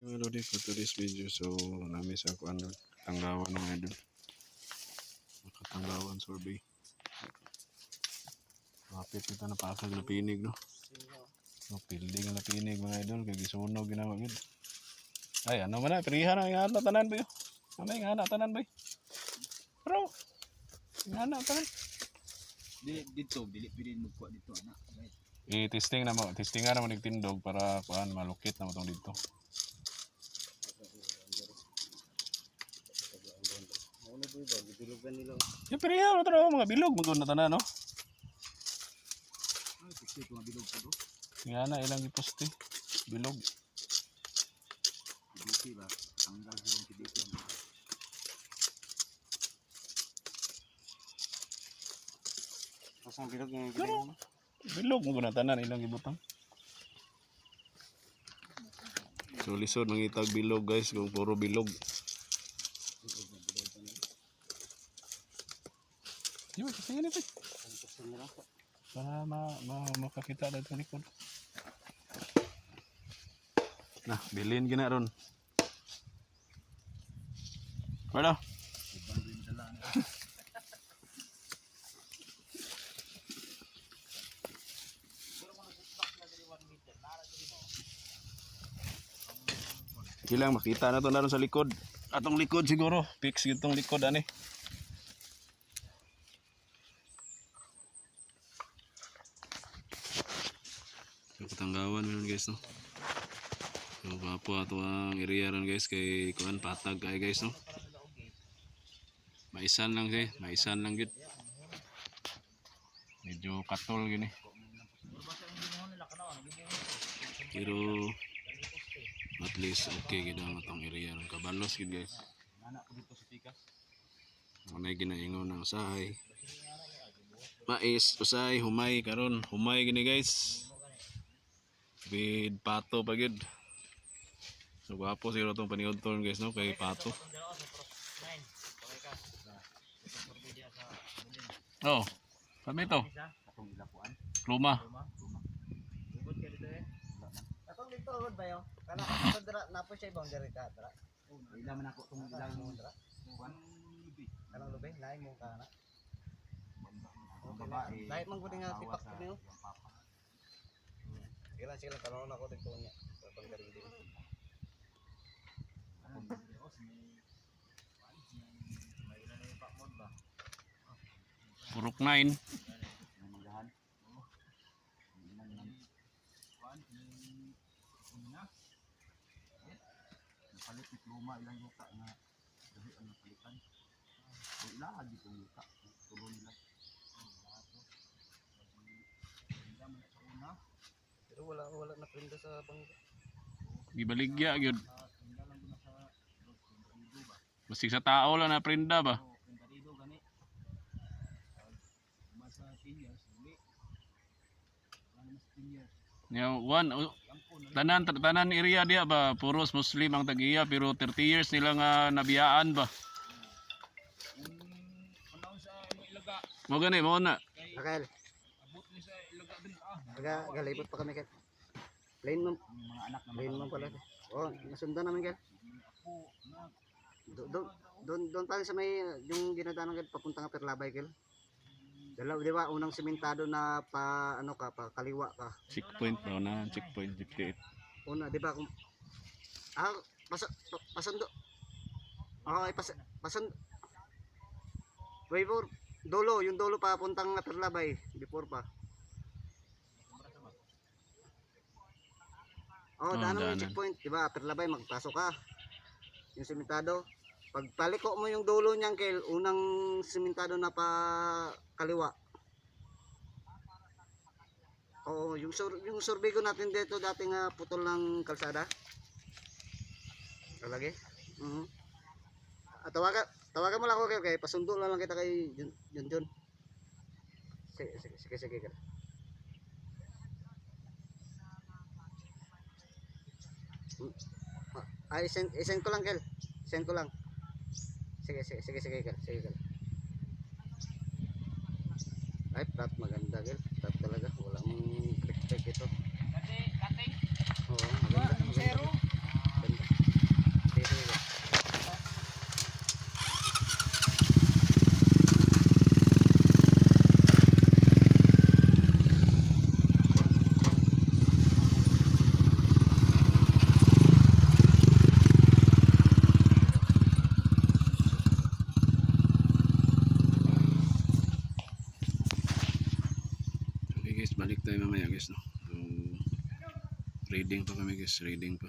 Hello day for today's video. So, nami sa ako ano, tanggawan ng idol. Nakatanggawan survey. Kapit ito na pasag na pinig, no? No, building na pinig mga idol. Kaya gisunog ginawa yun. Ay, ano man na, pirihan na, nga na tanan ba yun? Ano nga na tanan ba yun? Bro! Nga na tanan. Dito, pwede mo dito anak. I-testing na mo, testing nga naman nagtindog para kuan malukit na mo tong dito. Ano ba ba gibilugan nila. Yung pirihan na talaga mga bilog, magod na tanan, no? Ay, kasi ito bilog pa do. Nga na, ilang iposte. Bilog. Dito ba? Tanggal sila sa dito. Tapos ang bilog yung Pero, bilog mo na tanan ilang ibutang. So lisod mangitag bilog guys kung puro bilog. Di ba kasi ganito? Para ma, ma makakita na ito likod. Nah, bilin gina ron. Wala. Kilang makita na to na ron sa likod. Atong likod siguro. Fix gitong likod ani. Katanggawan meron guys no. So, papo ato ang area ron guys kay kuan patag kay guys no. Maisan lang kay, maisan lang gid. Medyo katol gini. Pero at least okay gid ang atong area ron kabalos gid guys. Anak ko dito sa pikas. Ano ginaingon ng usahay. Mais, usay, humay karon, humay gini guys. With pato pa gid. So gwapo siguro tong paniod torn guys no kay pato. Oh, Atong ilapuan. luma. Atong dito ba yo? Kana dira napo siya diri ka dira. Man ako tong ilang mo dira. kuan lubi. Kanang lubay lain mo kana. Babae. Lain man gud nga tipak niyo. Papa. Sila tanong ako dito niya. Sa yung pakmon ba? Purok 9. May magahan. Oo. May ilan ng kuan, may una. Napalit ni pluma ilang yuta na dali ang napalitan. Ilahan di kong yuta. Tulo nila. Hindi man sa una. Pero wala wala na prenda sa bangga. Gibaligya gyud. Basig sa tao lang na prenda ba. Oo, Pintarido gani. Mas sa 10 years, uli. Wala mas 10 years. Nya one uh, tanan tanan area dia ba puros Muslim ang tagiya pero 30 years nila nga nabiyaan ba. Mo gani mo na. Akal, abot ni sa ilaga din ah. taga galipot pa kami kay. Mo, Ang mga anak na lane mo pala. Oh, nasundan namin kay. Apo, na, Doon doon doon tayo sa may yung dinadaanan kay papunta nga Perlabay kay. Dalaw, di ba? Unang sementado na pa ano ka, pa kaliwa ka. Checkpoint daw na, checkpoint 58. Una, di ba kung ah pas, pa- pasando. Ah, ay pas pasando. Way for dolo, yung dolo pa puntang Perlabay before pa. Oh, Oh, daanan mo yung checkpoint, di ba? Perlabay magpasok ka. Yung sementado. Pag paliko mo yung dulo niyang kel, unang sementado na pa kaliwa. Oo, yung sur yung survey ko natin dito dati nga putol ng kalsada. Lalagi? Mhm. Ah, tawagan, tawagan mo lang ako kay, kay pasundo lang, lang kita kay Jun Jun. Jun. Sige, sige, sige, sige. sige. Hmm. Ah, Ay, send, send ko lang, Kel. Send ko lang. Sige, sige, sige, sige, Kel. Sige, Kel. Ay, plat maganda, Kel. Plat talaga. Walang click-click ito. Kasi, kating, Oo, maganda. maganda. zero. Guys, balik tayo mamaya guys no. So, reading pa kami guys, reading pa.